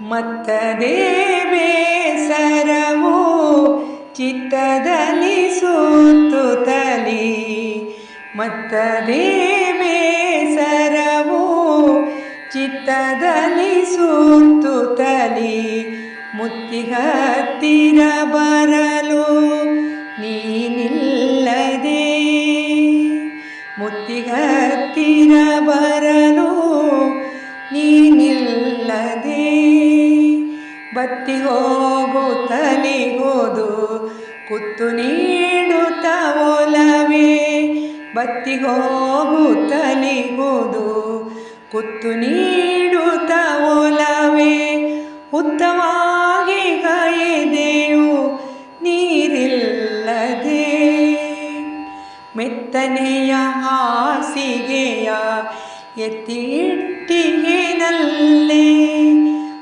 ಮತ್ತದೇ ಬೇಸರವು ಚಿತ್ತದಲ್ಲಿ ಸುತ್ತುತ್ತಲಿ ಮತ್ತದೇ ಬೇಸರವು ಚಿತ್ತದಲ್ಲಿ ಸುತ್ತುತ್ತಲಿ ಮುತ್ತಿ ಹತ್ತಿರ ಬರಲು ನೀನಿಲ್ಲದೆ ಮುತ್ತಿ ಹತ್ತಿರ ಬರಲು ಬತ್ತಿ ಹೋಗುತ್ತಲಿಗೋದು ಕುತ್ತು ನೀಡುತ್ತ ಒಲವೇ. ಬತ್ತಿ ಹೋಗುತ್ತಲಿಗೋದು ಕುತ್ತು ನೀಡುತ್ತ ಒಲವೇ. ಉತ್ತಮವಾಗಿ ಕೈದೆಯು ನೀರಿಲ್ಲದೆ. ಮೆತ್ತನೆಯ ಹಾಸಿಗೆಯ ಎತ್ತಿ ಇಟ್ಟಿಗೆನಲ್ಲೇ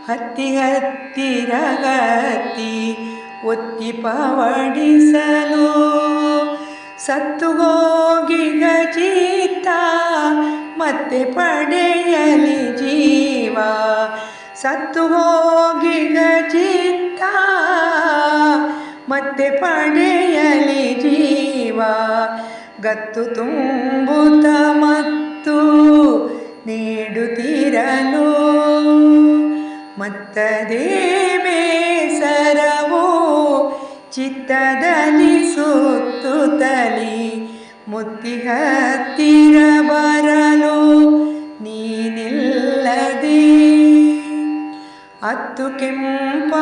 ಹತ್ತಿ ಹತ್ತಿರಗತ್ತಿ ಒತ್ತಿ ಪವಡಿಸಲು ಸತ್ತು ಹೋಗಿ ಗಜೀತ, ಮತ್ತೆ ಪಡೆಯಲಿ ಜೀವ. ಸತ್ತು ಹೋಗಿ ಗಜೀತ, ಮತ್ತೆ ಪಡೆಯಲಿ ಜೀವ. ಗತ್ತು ತುಂಬುತ್ತ ಮತ್ತು, ನೀಡುತ್ತಿರಲು ಮತ್ತದೇ ಬೇಸರವು? ಚಿತ್ತದಲ್ಲಿ ಸುತ್ತುತ್ತಲಿ ಮುತ್ತಿ ಹತ್ತಿರ ಬರಲು? ನೀನಿಲ್ಲದೆ ಹತ್ತು ಕೆಂಪಾಗಿಹುದು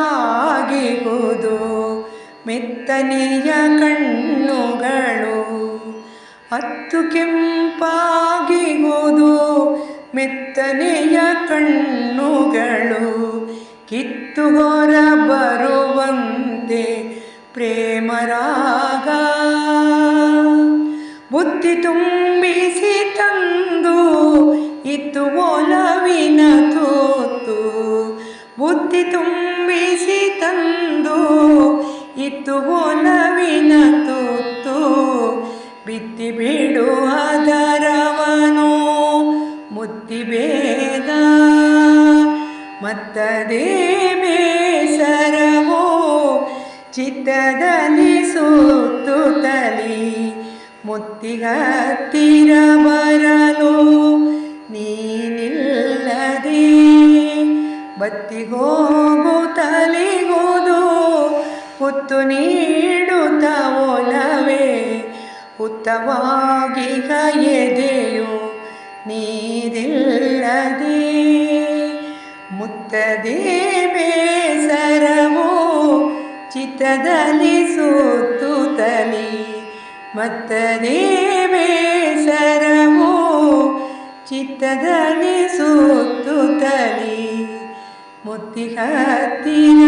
ಮೆತ್ತನೆಯ ಕಣ್ಣುಗಳು ಹತ್ತು ಕೆಂಪಾಗಿಗುವುದು ಮೆತ್ತನೆಯ ಕಣ್ಣುಗಳು ಕಿತ್ತು ಹೊರ ಬರುವಂತೆ ಪ್ರೇಮರಾಗ. ಬುದ್ಧಿ ತುಂಬಿಸಿ ತಂದು ಇತ್ತು ಒಲವಿನ ತೋತು. ಬುದ್ಧಿ ತುಂಬಿಸಿ ತಂದು ಇತ್ತು ಒಲವಿನ ತೋತು. ಬಿತ್ತಿ ಬಿಡುವದ ಬೇದ ಮತ್ತದೇ ಬೇಸರವೋ? ಚಿತ್ತದಲ್ಲಿ ಸುತ್ತುತ್ತಲಿ ತಲಿ ಮುತ್ತಿಗತ್ತಿರ ಬರಲು? ನೀನಿಲ್ಲದೆ ಬತ್ತಿ ಹೋಗುತ್ತಲಿಗೋದು ಕುತ್ತು ನೀಡುತ್ತ ಒಲವೇ? ಉತ್ತವಾಗಿ ಎದೆಯು ನೀರಿಲ್ಲದೆ ಮುತ್ತದೇ ಬೇಸರವು ಚಿತ್ತದಲ್ಲಿ ಸುತ್ತುತ್ತಲಿ ಮತ್ತದೇ ಬೇಸರವು ಚಿತ್ತದಲ್ಲಿ ಸುತ್ತುತ್ತಲಿ ಮುತ್ತಿ ಹತ್ತಿರ